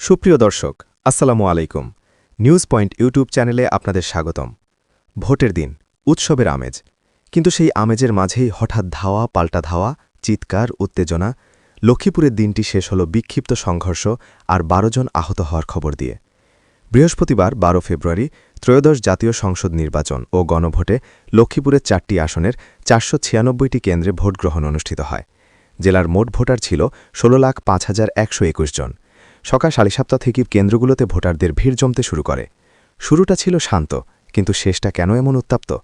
সুপ্রিয় দর্শক, আসসালামু আলাইকুম। নিউজ পয়েন্ট ইউটিউব চ্যানেলে আপনাদের স্বাগতম। ভোটের দিন, উৎসবের আমেজ। কিন্তু সেই আমেজের মাঝেই হঠাৎ ধাওয়া, পাল্টা ধাওয়া, চিৎকার, উত্তেজনা, লক্ষ্মীপুরের দিনটি শেষ হল বিক্ষিপ্ত সংঘর্ষ আর বারো জন আহত হওয়ার খবর দিয়ে। বৃহস্পতিবার, বারো ফেব্রুয়ারি, ত্রয়োদশ জাতীয় সংসদ নির্বাচন ও গণভোটে লক্ষ্মীপুরের চারটি আসনের চারশো ছিয়ানব্বইটি কেন্দ্রে ভোট গ্রহণ অনুষ্ঠিত হয়। জেলার মোট ভোটার ছিল ষোলো লাখ পাঁচ হাজার একশো একুশ জন। সকাল সাড়ে সাতটা থেকে কেন্দ্রগুলোতে ভোটারদের ভিড় জমতে শুরু করে। শুরুটা ছিল শান্ত, কিন্তু শেষটা কেন এমন উত্তাপ্ত?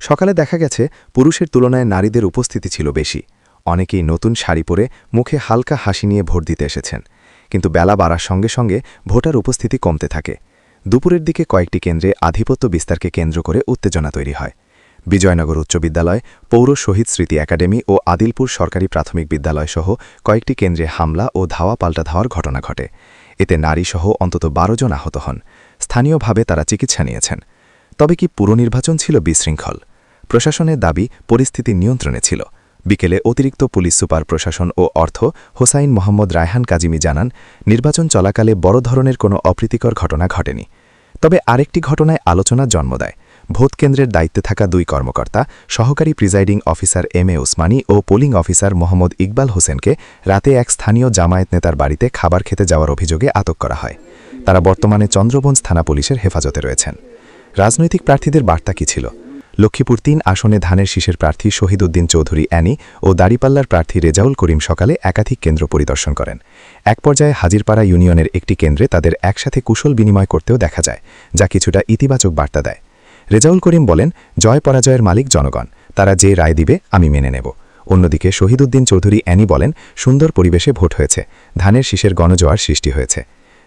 সকালে দেখা গেছে, পুরুষের তুলনায় নারীদের উপস্থিতি ছিল বেশি। অনেকেই নতুন শাড়ি পরে মুখে হালকা হাসি নিয়ে ভোট দিতে এসেছেন। কিন্তু বেলা বাড়ার সঙ্গে সঙ্গে ভোটার উপস্থিতি কমতে থাকে। দুপুরের দিকে কয়েকটি কেন্দ্রে আধিপত্য বিস্তারকে কেন্দ্র করে উত্তেজনা তৈরি হয়। বিজয়নগর উচ্চ বিদ্যালয়, পৌর শহীদ স্মৃতি একাডেমি ও আদিলপুর সরকারি প্রাথমিক বিদ্যালয় সহ কয়েকটি কেন্দ্রে হামলা ও ধাওয়া পাল্টা ধাওয়ার ঘটনা ঘটে। এতে নারীসহ অন্তত বারো জন আহত হন। স্থানীয়ভাবে তারা চিকিৎসা নিয়েছেন। তবে কি পুরনির্বাচন ছিল বিশৃঙ্খল? প্রশাসনের দাবি, পরিস্থিতি নিয়ন্ত্রণে ছিল। বিকেলে অতিরিক্ত পুলিশ সুপার প্রশাসন ও অর্থ হোসাইন মোহাম্মদ রায়হান কাজিমি জানান, নির্বাচন চলাকালে বড় ধরনের কোনো অপ্রীতিকর ঘটনা ঘটেনি। তবে আরেকটি ঘটনায় আলোচনা জন্ম দেয়। ভোট কেন্দ্রের দায়িত্বে থাকা দুই কর্মকর্তা, সহকারী presiding officer M A Osmani O polling officer Mohammad Iqbal হোসেনকে রাতে এক স্থানীয় জামায়াত নেতার বাড়িতে খাবার খেতে যাওয়ার অভিযোগে আটক করা হয়। তারা বর্তমানে চন্দ্রবঞ্জ থানা পুলিশের হেফাজতে রয়েছেন। রাজনৈতিক প্রার্থীদের বার্তা কী ছিল? লক্ষ্মীপুর তিন আসনে ধানের শীষের প্রার্থী শহীদ উদ্দিন চৌধুরী, অ্যানি ও দাড়িপাল্লার প্রার্থী রেজাউল করিম সকালে একাধিক কেন্দ্র পরিদর্শন করেন। এক পর্যায়ে হাজিরপাড়া ইউনিয়নের একটি কেন্দ্রে তাদের একসাথে কুশল বিনিময় করতেও দেখা যায়, যা কিছুটা ইতিবাচক বার্তা দেয়। রেজাউল করিম বলেন, জয় পরাজয়ের মালিক জনগণ, তারা যে রায় দিবে আমি মেনে নেব। অন্যদিকে শহীদুদ্দিন চৌধুরী অ্যানি বলেন, সুন্দর পরিবেশে ভোট হয়েছে, ধানের শীষের গণজোয়ার সৃষ্টি হয়েছে।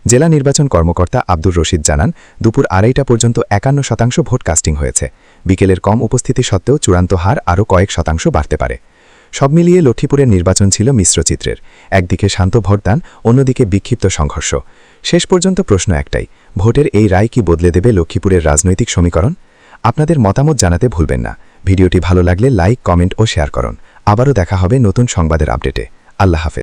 জেলা নির্বাচন কর্মকর্তা আব্দুর রশিদ জানান, দুপুর আড়াইটা পর্যন্ত একান্ন শতাংশ ভোট কাস্টিং হয়েছে। বিকেলের কম উপস্থিতি সত্ত্বেও চূড়ান্ত হার আরও কয়েক শতাংশ বাড়তে পারে। সব মিলিয়ে লক্ষ্মীপুরের নির্বাচন ছিল মিশ্র চিত্রের। একদিকে শান্ত ভোটদান, অন্যদিকে বিক্ষিপ্ত সংঘর্ষ। শেষ পর্যন্ত প্রশ্ন একটাই, ভোটের এই রায় কি বদলে দেবে লক্ষ্মীপুরের রাজনৈতিক সমীকরণ? আপনাদের মতামত জানাতে ভুলবেন না। ভিডিওটি ভালো লাগলে লাইক, কমেন্ট ও শেয়ার করুন। আবারও দেখা হবে নতুন সংবাদের আপডেটে। আল্লাহ হাফেজ।